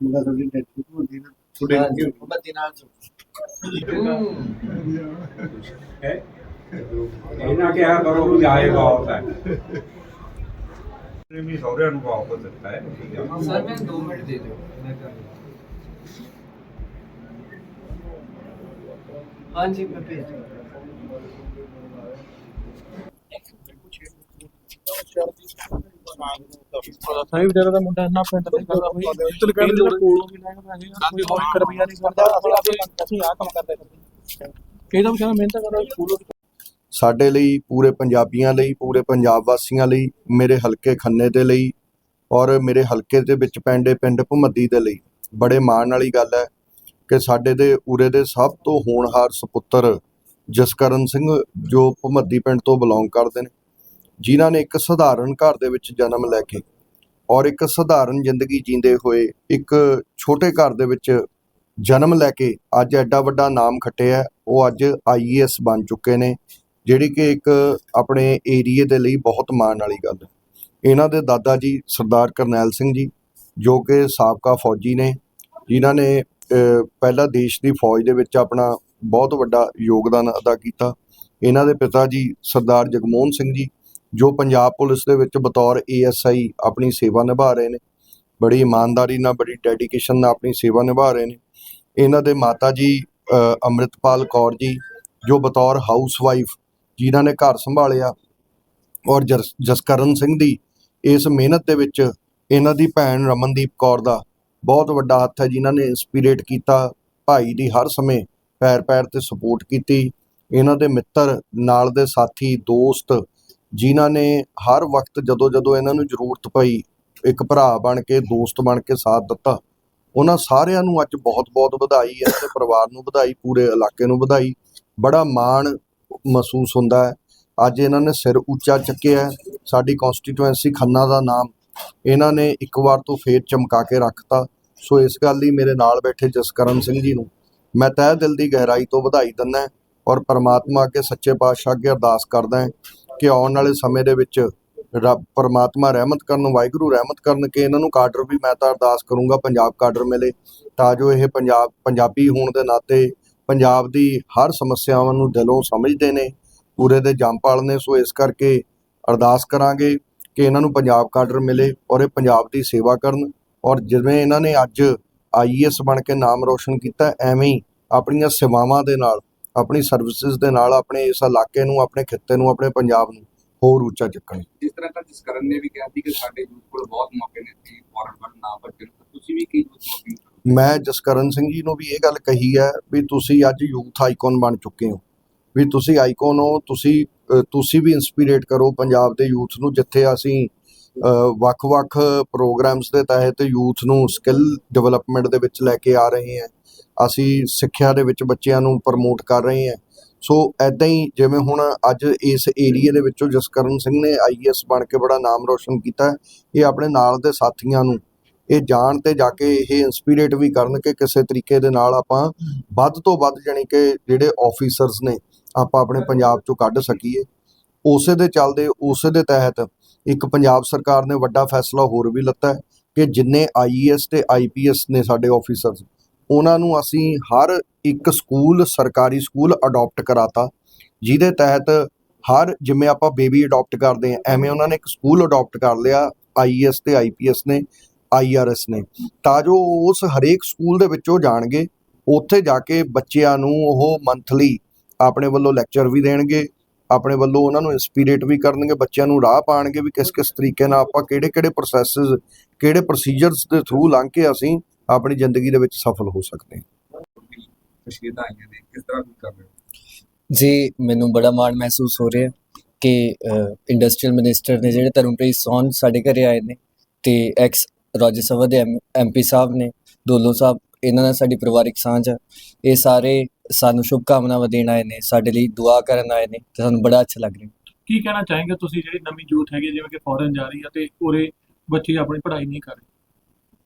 ਮੇਰਾ ਤੁਹਾਡੀ ਡੈਥ ਹੁੰਦੀ ਨਾ ਤੁਹਾਡੇ ਅੱਗੇ ਬੱਤੀ ਨਾਲ ਜੋ ਹੈ? ਇਹਨਾਂ ਕਿਹਾ ਕਰੋ ਵੀ ਆਏ ਬਹੁਤ ਹੈ। ਇਹ ਵੀ ਸਹੁਰਿਆਂ ਨੂੰ ਵਾਪਸ ਦਿੱਤਾ ਹੈ ਸਰ ਮੈਂ 2 ਮਿੰਟ ਦੇ ਦਿਓ ਮੈਂ ਕਰ ਹਾਂਜੀ ਮੈਂ ਭੇਜ ਦਿੰਦਾ। ਸਾਹਿਬ ਜਿਹੜਾ ਦਾ ਮੁੰਡਾ ਇੰਨਾ ਪਿੰਡ ਤੇ ਕਰਦਾ ਹੋਈ ਕਹਿੰਦੇ ਕੋਲੋਂ ਵੀ ਕੋਈ ਹੋਰ ਰੁਪਿਆ ਨਹੀਂ ਕਰਦਾ। ਅਸੀਂ ਆਪੇ ਅਸੀਂ ਆ ਕੰਮ ਕਰਦੇ ਕਰਦੇ ਇਹਦਾ ਵਿਚਾਰਾ ਮਿਹਨਤ ਕਰਦਾ ਕੋਲੋਂ ਸਾਡੇ ਲਈ ਪੂਰੇ ਪੰਜਾਬੀਆਂ ਲਈ ਪੂਰੇ ਪੰਜਾਬ ਵਾਸੀਆਂ ਲਈ ਮੇਰੇ ਹਲਕੇ ਖੰਨੇ ਦੇ ਲਈ ਔਰ ਮੇਰੇ ਹਲਕੇ ਦੇ ਵਿੱਚ ਪੈਂਦੇ ਪਿੰਡ ਭੁਮੱਦੀ ਦੇ ਲਈ। ਬੜੇ ਮਾਣ ਵਾਲੀ ਗੱਲ ਹੈ ਕਿ ਸਾਡੇ ਦੇ ਉਰੇ ਦੇ ਸਭ ਤੋਂ ਹੋਣਹਾਰ ਸੁਪੁੱਤਰ ਜਸਕਰਨ ਸਿੰਘ ਜੋ ਭੁਮੱਦੀ ਪਿੰਡ ਤੋਂ ਬਿਲੋਂਗ ਕਰਦੇ ਨੇ। ਜਿਨ੍ਹਾਂ ਨੇ ਇੱਕ ਸਧਾਰਨ ਘਰ ਦੇ ਵਿੱਚ ਜਨਮ ਲੈ ਕੇ ਔਰ ਇੱਕ ਸਧਾਰਨ ਜ਼ਿੰਦਗੀ ਜੀਂਦੇ ਹੋਏ ਇੱਕ ਛੋਟੇ ਘਰ ਦੇ ਵਿੱਚ ਜਨਮ ਲੈ ਕੇ ਅੱਜ ਐਡਾ ਵੱਡਾ ਨਾਮ ਖੱਟਿਆ ਉਹ ਅੱਜ ਆਈਏਐਸ ਬਣ ਚੁੱਕੇ ਨੇ ਜਿਹੜੀ ਕਿ ਇੱਕ ਆਪਣੇ ਏਰੀਏ ਦੇ ਲਈ ਬਹੁਤ ਮਾਣ ਵਾਲੀ ਗੱਲ ਹੈ। ਇਹਨਾਂ ਦੇ ਦਾਦਾ ਜੀ ਸਰਦਾਰ ਕਰਨੈਲ ਸਿੰਘ ਜੀ ਜੋ ਕਿ ਸਾਬਕਾ ਫੌਜੀ ਨੇ ਜਿਨ੍ਹਾਂ ਨੇ ਅਹ, ਪਹਿਲਾਂ ਦੇਸ਼ ਦੀ ਫੌਜ ਦੇ ਵਿੱਚ ਆਪਣਾ ਬਹੁਤ ਵੱਡਾ ਯੋਗਦਾਨ ਅਦਾ ਕੀਤਾ। ਇਹਨਾਂ ਦੇ ਪਿਤਾ ਜੀ ਸਰਦਾਰ ਜਗਮੋਹਨ ਸਿੰਘ ਜੀ ਜੋ ਪੰਜਾਬ ਪੁਲਿਸ ਦੇ ਵਿੱਚ ਬਤੌਰ ਏਐਸਆਈ ਆਪਣੀ ਸੇਵਾ ਨਿਭਾ ਰਹੇ ਨੇ ਬੜੀ ਇਮਾਨਦਾਰੀ ਨਾਲ ਬੜੀ ਡੈਡੀਕੇਸ਼ਨ ਨਾਲ ਆਪਣੀ ਸੇਵਾ ਨਿਭਾ ਰਹੇ ਨੇ। ਇਹਨਾਂ ਦੇ ਮਾਤਾ ਜੀ ਅ, ਅੰਮ੍ਰਿਤਪਾਲ ਕੌਰ ਜੀ ਜੋ ਬਤੌਰ ਹਾਊਸਵਾਈਫ ਜਿਨ੍ਹਾਂ ਨੇ ਘਰ ਸੰਭਾਲਿਆ ਔਰ ਜਸ- ਜਸਕਰਨ ਸਿੰਘ ਦੀ ਇਸ ਮਿਹਨਤ ਦੇ ਵਿੱਚ ਇਹਨਾਂ ਦੀ ਭੈਣ ਰਮਨਦੀਪ ਕੌਰ ਦਾ ਬਹੁਤ ਵੱਡਾ ਹੱਥ ਹੈ ਜਿਨ੍ਹਾਂ ਨੇ ਇਨਸਪੀਰੇਟ ਕੀਤਾ ਭਾਈ ਦੀ ਹਰ ਸਮੇਂ ਪੈਰ ਪੈਰ ਤੇ ਸਪੋਰਟ ਕੀਤੀ। ਇਹਨਾਂ ਦੇ ਮਿੱਤਰ ਨਾਲ ਦੇ ਸਾਥੀ ਦੋਸਤ ਜਿਨ੍ਹਾਂ ਨੇ ਹਰ ਵਕਤ ਜਦੋਂ ਜਦੋਂ ਇਹਨਾਂ ਨੂੰ ਜ਼ਰੂਰਤ ਪਈ, ਇੱਕ ਭਰਾ ਬਣ ਕੇ, ਦੋਸਤ ਬਣ ਕੇ ਸਾਥ ਦਿੱਤਾ, ਉਹਨਾਂ ਸਾਰਿਆਂ ਨੂੰ ਅੱਜ ਬਹੁਤ-ਬਹੁਤ ਵਧਾਈ ਹੈ ਤੇ ਪਰਿਵਾਰ ਨੂੰ ਵਧਾਈ, ਪੂਰੇ ਇਲਾਕੇ ਨੂੰ ਵਧਾਈ। ਬੜਾ ਮਾਣ ਮਹਿਸੂਸ ਹੁੰਦਾ ਹੈ। ਅੱਜ ਇਹਨਾਂ ਨੇ ਸਿਰ ਉੱਚਾ ਚੱਕਿਆ ਸਾਡੀ ਕਨਸਟੀਟੂਐਂਸੀ ਖੰਨਾ ਦਾ ਨਾਮ ਇਹਨਾਂ ਨੇ ਇੱਕ ਵਾਰ ਤੋਂ ਫੇਰ ਚਮਕਾ ਕੇ ਰੱਖਤਾ। ਸੋ ਇਸ ਗੱਲ ਲਈ ਮੇਰੇ ਨਾਲ ਬੈਠੇ ਜਸਕਰਨ ਸਿੰਘ ਜੀ ਨੂੰ ਮੈਂ ਤਹਿ ਦਿਲ ਦੀ ਗਹਿਰਾਈ ਤੋਂ ਵਧਾਈ ਦਿੰਦਾ ਔਰ ਪਰਮਾਤਮਾ ਅੱਗੇ ਸੱਚੇ ਪਾਤਸ਼ਾਹ ਅੱਗੇ ਅਰਦਾਸ ਕਰਦਾ ਕਿ ਆਉਣ ਵਾਲੇ ਸਮੇਂ ਦੇ ਵਿੱਚ ਰੱਬ ਪਰਮਾਤਮਾ ਰਹਿਮਤ ਕਰਨ ਵਾਹਿਗੁਰੂ ਰਹਿਮਤ ਕਰਨ ਕਿ ਇਹਨਾਂ ਨੂੰ ਕਾਡਰ ਵੀ ਮੈਂ ਤਾਂ ਅਰਦਾਸ ਕਰੂੰਗਾ ਪੰਜਾਬ ਕਾਡਰ ਮਿਲੇ, ਤਾਂ ਜੋ ਇਹ ਪੰਜਾਬ, ਪੰਜਾਬੀ ਹੋਣ ਦੇ ਨਾਤੇ ਪੰਜਾਬ ਦੀ ਹਰ ਸਮੱਸਿਆਵਾਂ ਨੂੰ ਦਿਲੋਂ ਸਮਝਦੇ ਨੇ, ਪੂਰੇ ਦੇ ਜੰਪਾਲ ਨੇ ਸੋ ਇਸ ਕਰਕੇ ਅਰਦਾਸ ਕਰਾਂਗੇ ਕਿ ਇਹਨਾਂ ਨੂੰ ਪੰਜਾਬ ਕਾਡਰ ਮਿਲੇ ਔਰ ਇਹ ਪੰਜਾਬ ਦੀ ਸੇਵਾ ਕਰਨ ਔਰ ਜਿਵੇਂ ਇਹਨਾਂ ਨੇ ਅੱਜ ਆਈਐਸ ਬਣ ਕੇ ਨਾਮ ਰੋਸ਼ਨ ਕੀਤਾ, ਐਵੇਂ ਹੀ ਆਪਣੀਆਂ ਸੇਵਾਵਾਂ ਦੇ ਨਾਲ ਆਪਣੀ ਸਰਵਿਸਿਜ਼ ਦੇ ਨਾਲ ਆਪਣੇ ਇਸ ਇਲਾਕੇ ਨੂੰ ਆਪਣੇ ਖਿੱਤੇ ਨੂੰ ਆਪਣੇ ਪੰਜਾਬ ਨੂੰ ਹੋਰ ਉੱਚਾ ਚੱਕਣ। ਜਿਸ ਤਰ੍ਹਾਂ ਤਾਂ ਜਸਕਰਨ ਨੇ ਵੀ ਕਿਹਾ ਸੀ ਕਿ ਸਾਡੇ ਯੂਥ ਕੋਲ ਬਹੁਤ ਮੌਕੇ ਨੇ ਕਿ ਫੋਰਨ ਵੱਲ ਨਾ ਭੱਜਣ। ਤੁਸੀਂ ਵੀ ਕੀ ਮੌਕੇ ਨੂੰ ਮੈਂ ਜਸਕਰਨ ਸਿੰਘ ਜੀ ਨੂੰ ਵੀ ਇਹ ਗੱਲ ਕਹੀ ਹੈ ਵੀ ਤੁਸੀਂ ਅੱਜ ਯੂਥ ਆਈਕਨ ਬਣ ਚੁੱਕੇ ਹੋ। ਵੀ ਤੁਸੀਂ ਆਈਕਨ ਹੋ ਤੁਸੀਂ ਤੁਸੀਂ ਵੀ ਇਨਸਪੀਰੇਟ ਕਰੋ ਪੰਜਾਬ ਦੇ ਯੂਥ ਨੂੰ ਜਿੱਥੇ ਅਸੀਂ ਵੱਖ-ਵੱਖ ਪ੍ਰੋਗਰਾਮਸ ਦੇ ਤਹਿਤ ਯੂਥ ਨੂੰ ਸਕਿੱਲ ਡਿਵੈਲਪਮੈਂਟ ਦੇ ਵਿੱਚ ਲੈ ਕੇ ਆ ਰਹੇ ਹਾਂ। ਅਸੀਂ ਸਿੱਖਿਆ ਦੇ ਵਿੱਚ ਬੱਚਿਆਂ ਨੂੰ ਪ੍ਰਮੋਟ ਕਰ ਰਹੇ ਹਾਂ। ਸੋ ਐਦਾਂ ਹੀ ਜਿਵੇਂ ਹੁਣ ਅੱਜ ਇਸ ਏਰੀਆ ਦੇ ਵਿੱਚੋਂ ਜਸਕਰਨ ਸਿੰਘ ਨੇ ਆਈਐਸ ਬਣ ਕੇ ਬੜਾ ਨਾਮ ਰੋਸ਼ਨ ਕੀਤਾ। ਇਹ ਆਪਣੇ ਨਾਲ ਦੇ ਸਾਥੀਆਂ ਨੂੰ, ਇਹ ਜਾਣ ਤੇ ਜਾ ਕੇ ਇਹ ਇਨਸਪੀਰੇਟ ਵੀ ਕਰਨ ਕਿ ਕਿਸੇ ਤਰੀਕੇ ਦੇ ਨਾਲ ਆਪਾਂ ਵੱਧ ਤੋਂ ਵੱਧ ਜਾਣੀ ਕਿ ਜਿਹੜੇ ਆਫੀਸਰਸ ਨੇ, ਆਪਾਂ ਆਪਣੇ ਪੰਜਾਬ ਚੋਂ ਕੱਢ ਸਕੀਏ। ਉਸੇ ਦੇ ਚੱਲਦੇ, ਉਸੇ ਦੇ ਤਹਿਤ ਇੱਕ ਪੰਜਾਬ ਸਰਕਾਰ ਨੇ ਵੱਡਾ ਫੈਸਲਾ ਹੋਰ ਵੀ ਲਿੱਤਾ ਕਿ ਜਿੰਨੇ ਆਈਏਐਸ ਤੇ ਆਈਪੀਐਸ ਨੇ ਸਾਡੇ ਆਫੀਸਰਸ ਉਹਨਾਂ ਨੂੰ ਅਸੀਂ ਹਰ ਇੱਕ ਸਕੂਲ, ਸਰਕਾਰੀ ਸਕੂਲ ਅਡਾਪਟ ਕਰਾਤਾ, ਜਿਹਦੇ ਤਹਿਤ ਹਰ ਜਿਵੇਂ ਆਪਾਂ ਬੇਬੀ ਅਡਾਪਟ ਕਰਦੇ ਆ ਐਵੇਂ ਉਹਨਾਂ ਨੇ ਇੱਕ ਸਕੂਲ ਅਡਾਪਟ ਕਰ ਲਿਆ ਆਈਏਐਸ ਤੇ ਆਈਪੀਐਸ ਨੇ ਆਈਆਰਐਸ ਨੇ। ਤਾਂ ਜੋ ਉਸ ਹਰੇਕ ਸਕੂਲ ਦੇ ਵਿੱਚੋਂ ਜਾਣਗੇ, ਉੱਥੇ ਜਾ ਕੇ ਬੱਚਿਆਂ ਨੂੰ ਉਹ ਮੰਥਲੀ ਆਪਣੇ ਵੱਲੋਂ ਲੈਕਚਰ ਵੀ ਦੇਣਗੇ, ਆਪਣੇ ਵੱਲੋਂ ਉਹਨਾਂ ਨੂੰ ਇਨਸਪੀਰੇਟ ਵੀ ਕਰਨਗੇ, ਬੱਚਿਆਂ ਨੂੰ ਰਾਹ ਪਾਣਗੇ ਵੀ ਕਿਸ ਕਿਸ ਤਰੀਕੇ ਨਾਲ ਆਪਾਂ ਕਿਹੜੇ ਕਿਹੜੇ ਪ੍ਰੋਸੈਸਸ ਕਿਹੜੇ ਪ੍ਰੋਸੀਜਰਸ ਦੇ ਥਰੂ ਲੰਘ ਕੇ ਅਸੀਂ ਆਪਣੀ ਜ਼ਿੰਦਗੀ ਦੇ ਵਿੱਚ ਸਫਲ ਹੋ ਸਕਦੇ ਹਾਂ। ਤਸ਼ਕੀਲਾਂ ਆਈਆਂ ਨੇ ਕਿਸ ਤਰ੍ਹਾਂ ਤੁਸੀਂ ਕਰ ਰਹੇ ਹੋ? ਜੀ ਮੈਨੂੰ ਬੜਾ ਮਾਣ ਮਹਿਸੂਸ ਹੋ ਰਿਹਾ ਕਿ ਇੰਡਸਟਰੀਅਲ ਮਿਨਿਸਟਰ ਨੇ ਜਿਹੜੇ ਤਰੁਣਪ੍ਰੀਤ ਸੌਨ ਸਾਡੇ ਘਰੇ ਆਏ ਨੇ ਤੇ ਐਕਸ ਰਾਜ ਸਭਾ ਦੇ ਐਮਪੀ ਸਾਹਿਬ ਨੇ ਦੋਲੋ ਸਾਹਿਬ ਇਹਨਾਂ ਨਾਲ ਸਾਡੀ ਪਰਿਵਾਰਿਕ ਸਾਂਝ ਆ। ਇਹ ਸਾਰੇ ਸਾਨੂੰ ਸ਼ੁਭ ਕਾਮਨਾਵਾਂ ਦੇਣ ਆਏ ਨੇ ਸਾਡੇ ਲਈ ਦੁਆ ਕਰਨ ਆਏ ਨੇ ਤੇ ਸਾਨੂੰ ਬੜਾ ਅੱਛਾ ਲੱਗ ਰਿਹਾ। ਕੀ ਕਹਿਣਾ ਚਾहेंगे ਤੁਸੀਂ ਜਿਹੜੀ ਨਵੀਂ ਯੂਥ ਹੈਗੀ ਜਿਵੇਂ ਕਿ ਫੋਰਨ ਜਾ ਰਹੀ ਹੈ ਤੇ ਉਰੇ ਬੱਚੇ ਆਪਣੀ ਪੜ੍ਹਾਈ ਨਹੀਂ ਕਰ ਰਹੇ?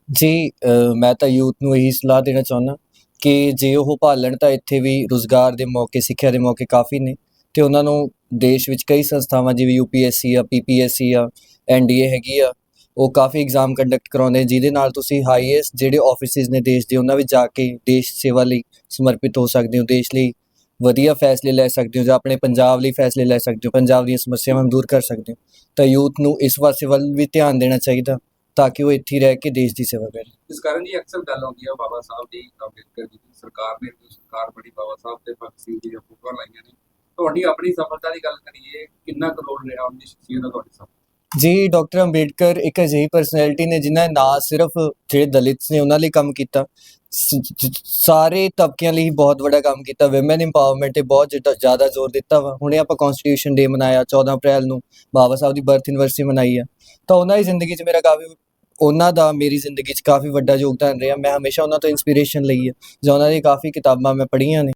ਜੀ ਮੈਂ ਤਾਂ ਯੂਥ ਨੂੰ ਇਹੀ ਸਲਾਹ ਦੇਣਾ ਚਾਹੁੰਦਾ ਕਿ ਜੇ ਉਹ ਭਾਲਣ ਤਾਂ ਇੱਥੇ ਵੀ ਰੁਜ਼ਗਾਰ ਦੇ ਮੌਕੇ, ਸਿੱਖਿਆ ਦੇ ਮੌਕੇ ਕਾਫੀ ਨੇ ਤੇ ਉਹਨਾਂ ਨੂੰ ਦੇਸ਼ ਵਿੱਚ ਕਈ ਸੰਸਥਾਵਾਂ ਜਿਵੇਂ ਯੂਪੀਐਸਸੀ ਆ ਪੀਪੀਐਸਸੀ ਆ ਐਨਡੀਏ ਹੈਗੀ ਆ, ਉਹ ਕਾਫੀ ਐਗਜ਼ਾਮ ਕੰਡਕਟ ਕਰਾਉਂਦੇ ਜਿਹਦੇ ਨਾਲ ਤੁਸੀਂ ਹਾਈਐਸਟ ਜਿਹੜੇ ਆਫਿਸਿਸ ਨੇ ਦੇਸ਼ ਦੇ, ਉਹਨਾਂ ਵਿੱਚ ਜਾ ਕੇ ਦੇਸ਼ ਸੇਵਾ ਲਈ ਸਮਰਪਿਤ ਹੋ ਸਕਦੇ ਹੋ, ਦੇਸ਼ ਲਈ ਵਧੀਆ ਫੈਸਲੇ ਲੈ ਸਕਦੇ ਹੋ ਜਾਂ ਆਪਣੇ ਪੰਜਾਬ ਲਈ ਫੈਸਲੇ ਲੈ ਸਕਦੇ ਹੋ, ਪੰਜਾਬ ਦੀਆਂ ਸਮੱਸਿਆਵਾਂ ਨੂੰ ਦੂਰ ਕਰ ਸਕਦੇ ਹੋ, ਤਾਂ ਯੂਥ ਨੂੰ ਇਸ ਪਾਸੇ ਵੱਲ ਵੀ ਧਿਆਨ ਦੇਣਾ ਚਾਹੀਦਾ। ਤਾਂ ਕਿ ਉਹ ਇੱਥੇ ਹੀ ਰਹਿ ਕੇ ਦੇਸ਼ ਦੀ ਸੇਵਾ ਕਰੇ। ਇਸ ਕਾਰਨ ਜੀ ਅਕਸਰ ਗੱਲ ਆਉਂਦੀ ਆ ਬਾਬਾ ਸਾਹਿਬ ਦੀ ਅੰਬੇਦਕਰ ਜੀ ਦੀ। ਸਰਕਾਰ ਨੇ ਜੋ ਸਰਕਾਰ ਬੜੀ ਬਾਬਾ ਸਾਹਿਬ ਤੇ ਭਗਤ ਸਿੰਘ ਜੀ ਦੀਆਂ ਫੋਟੋਆਂ ਲਾਈਆਂ ਨੇ। ਤੁਹਾਡੀ ਆਪਣੀ ਸਫਲਤਾ ਦੀ ਗੱਲ ਕਰੀਏ ਕਿੰਨਾ ਕਰੋੜ ਰਿਹਾ ਉਹਦੀ ਸ਼ਖਸੀਅਤ ਦਾ ਤੁਹਾਡੀ ਸਫਲਤਾ ਜੀ ਡਾਕਟਰ ਅੰਬੇਡਕਰ ਇੱਕ ਅਜਿਹੀ ਪਰਸਨੈਲਿਟੀ ਨੇ ਜਿਨ੍ਹਾਂ ਨੇ ਨਾ ਸਿਰਫ ਜਿਹੜੇ ਦਲਿਤਸ ਨੇ ਉਹਨਾਂ ਲਈ ਕੰਮ ਕੀਤਾ ਸਾਰੇ ਤਬਕਿਆਂ ਲਈ ਬਹੁਤ ਵੱਡਾ ਕੰਮ ਕੀਤਾ। ਔਮਨ ਇੰਪਾਵਰਮੈਂਟ ਤੇ ਬਹੁਤ ਜ਼ਿਆਦਾ ਜ਼ੋਰ ਦਿੱਤਾ ਵਾ। ਹੁਣੇ ਆਪਾਂ ਕਨਸਟੀਟਿਊਸ਼ਨ ਡੇ ਮਨਾਇਆ 14 ਅਪ੍ਰੈਲ ਨੂੰ ਬਾਬਾ ਸਾਹਿਬ ਦੀ ਬਰਥ ਐਨਵਰਸਰੀ ਮਨਾਈ ਆ। ਤਾਂ ਉਹਨਾਂ ਦੀ ਜ਼ਿੰਦਗੀ 'ਚ ਮੇਰਾ ਕਾਫੀ ਉਹਨਾਂ ਦਾ ਮੇਰੀ ਜ਼ਿੰਦਗੀ 'ਚ ਕਾਫੀ ਵੱਡਾ ਯੋਗਦਾਨ ਰਿਹਾ। ਮੈਂ ਹਮੇਸ਼ਾ ਉਹਨਾਂ ਤੋਂ ਇਨਸਪੀਰੇਸ਼ਨ ਲਈ ਹੈ, ਜਾਂ ਉਹਨਾਂ ਦੀ ਕਾਫੀ ਕਿਤਾਬਾਂ ਮੈਂ ਪੜ੍ਹੀਆਂ ਨੇ।